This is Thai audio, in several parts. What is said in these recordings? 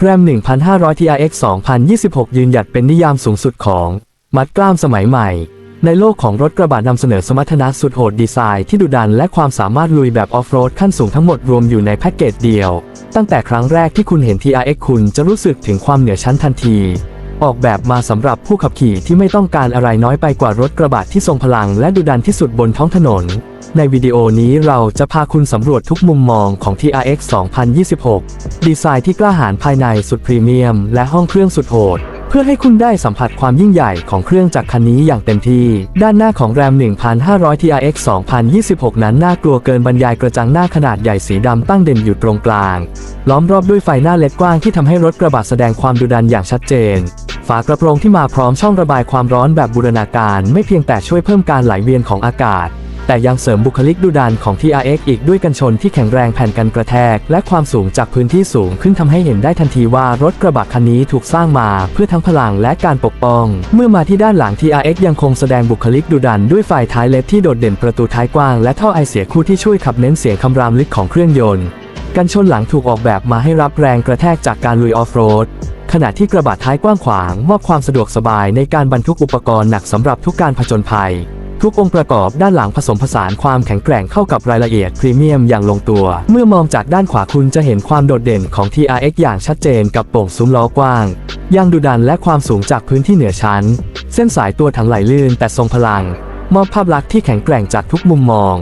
แรม 1,500 TRX 2026 ยืนหยัดเป็นนิยามสูงสุดของ มัดกล้ามสมัยใหม่ ในโลกของรถกระบะนำเสนอสมรรถนะสุดโหดดีไซน์ที่ดุดันและความสามารถลุยแบบออฟโรดขั้นสูงทั้งหมดรวมอยู่ในแพ็กเกจเดียว ตั้งแต่ครั้งแรกที่คุณเห็น TRX คุณจะรู้สึกถึงความเหนือชั้นทันที ออกแบบมาสำหรับผู้ขับขี่ที่ไม่ต้องการอะไรน้อยไปกว่ารถกระบะที่ทรงพลังและดุดันที่สุดบนท้องถนน ในวิดีโอนี้เราจะพาคุณสำรวจทุกมุมมองของ TRX 2026 ดีไซน์ที่กล้าหาญภายในสุดพรีเมียม และห้องเครื่องสุดโหด พื่อให้คุณได้สัมผัสความยิ่งใหญ่ของเครื่องจักรคันนี้อย่างเต็มที่ ด้านหน้าของแรม 1,500 TRX 2026 นั้นน่ากลัวเกินบรรยายกระจังหน้าขนาดใหญ่สีดำตั้งเด่นอยู่ตรงกลาง ล้อมรอบด้วยไฟหน้าเล็ดกว้างที่ทำให้รถกระบะแสดงความดุดันอย่างชัดเจนฝากระโปรงที่มาพร้อมช่องระบายความร้อนแบบบูรณาการ ไม่เพียงแต่ช่วยเพิ่มการไหลเวียนของอากาศ แต่ยังเสริมบุคลิกดุดันของ TRX อีกด้วยกันชนที่แข็งแรงแผ่นกันกระแทก และความสูงจากพื้นที่สูงขึ้นทำให้เห็นได้ทันทีว่ารถกระบะคันนี้ถูกสร้างมาเพื่อทั้งพลังและการปกป้อง เมื่อมาที่ด้านหลัง TRX ยังคงแสดงบุคลิกดุดันด้วยไฟท้ายเล็ดที่โดดเด่นประตูท้ายกว้างและท่อไอเสียคู่ที่ช่วยขับเน้นเสียงคำรามลึกของเครื่องยนต์กันชนหลังถูกออกแบบมาให้รับแรงกระแทกจากการลุยออฟโรด ขณะที่กระบะท้ายกว้างขวาง มอบความสะดวกสบายในการบรรทุกอุปกรณ์หนักสำหรับทุกการผจญภัย ทุกองค์ประกอบด้านหลังผสมผสานความแข็งแกร่งเข้ากับรายละเอียดพรีเมียมอย่างลงตัว เมื่อมองจากด้านขวาคุณจะเห็นความโดดเด่นของ TRX อย่างชัดเจนกับโป่งซุ้มล้อกว้าง ยางดุดันและความสูงจากพื้นที่เหนือชั้น เส้นสายตัวถังไหลลื่นแต่ทรงพลัง มอบภาพลักษณ์ที่แข็งแกร่งจากทุกมุมมอง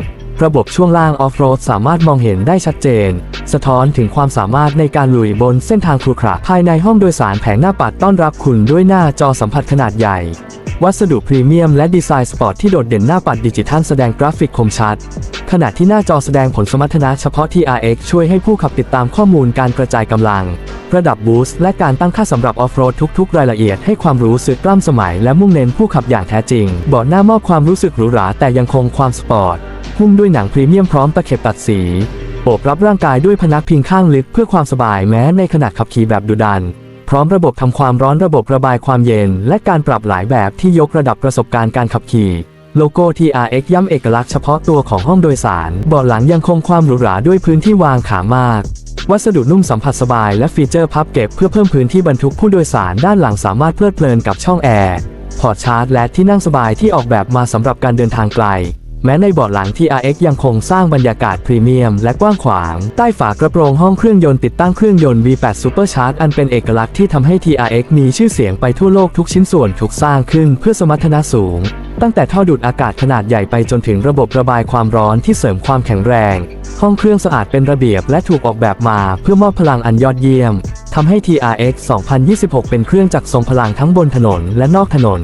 ระบบช่วงล่างออฟโรดสามารถมองเห็นได้ชัดเจน สะท้อนถึงความสามารถในการลุยบนเส้นทางครุขระภายในห้องโดยสารแผงหน้าปัดต้อนรับคุณด้วยหน้าจอสัมผัสขนาดใหญ่ วัสดุพรีเมียมและดีไซน์สปอร์ตที่โดดเด่นหน้าปัดดิจิทัลแสดงกราฟิกคมชัด ขณะที่หน้าจอแสดงผลสมรรถนะเฉพาะ TRX ช่วยให้ผู้ขับติดตามข้อมูลการกระจายกำลัง ระดับบูสต์และการตั้งค่าสำหรับออฟโรดทุกๆ รายละเอียดให้ความรู้สึกกล้ำสมัยและมุ่งเน้นผู้ขับอย่างแท้จริงเบาะหน้ามอบความรู้สึกหรูหราแต่ยังคงความสปอร์ตหุ้มด้วยหนังพรีเมียมพร้อมตะเข็บตัดสีโอบรับร่างกายด้วยพนักพิงข้างลึกเพื่อความสบายแม้ในขณะขับขี่แบบดุดัน พร้อมระบบทำความร้อนระบบระบายความเย็น และการปรับหลายแบบที่ยกระดับประสบการณ์การขับขี่ โลโก้ TRX ย้ำเอกลักษณ์เฉพาะตัวของห้องโดยสารเบาะหลังยังคงความหรูหราด้วยพื้นที่วางขามาก วัสดุนุ่มสัมผัสสบายและฟีเจอร์พับเก็บเพื่อเพิ่มพื้นที่บรรทุกผู้โดยสารด้านหลังสามารถเพลิดเพลินกับช่องแอร์พอร์ตชาร์จและที่นั่งสบายที่ออกแบบมาสำหรับการเดินทางไกล แม้ในเบาะหลัง TRX ยังคงสร้างบรรยากาศพรีเมียมและกว้างขวาง ใต้ฝากระโปรงห้องเครื่องยนต์ติดตั้งเครื่องยนต์ V8 Supercharge อันเป็นเอกลักษณ์ที่ทำให้ TRX มีชื่อเสียงไปทั่วโลกทุกชิ้นส่วนถูกสร้างขึ้นเพื่อสมรรถนะสูง ตั้งแต่ท่อดูดอากาศขนาดใหญ่ไปจนถึงระบบระบายความร้อนที่เสริมความแข็งแรง ห้องเครื่องสะอาดเป็นระเบียบและถูกออกแบบมาเพื่อมอบพลังอันยอดเยี่ยมทำให้ TRX 2026 เป็นเครื่องจักรทรงพลังทั้งบนถนนและนอกถนน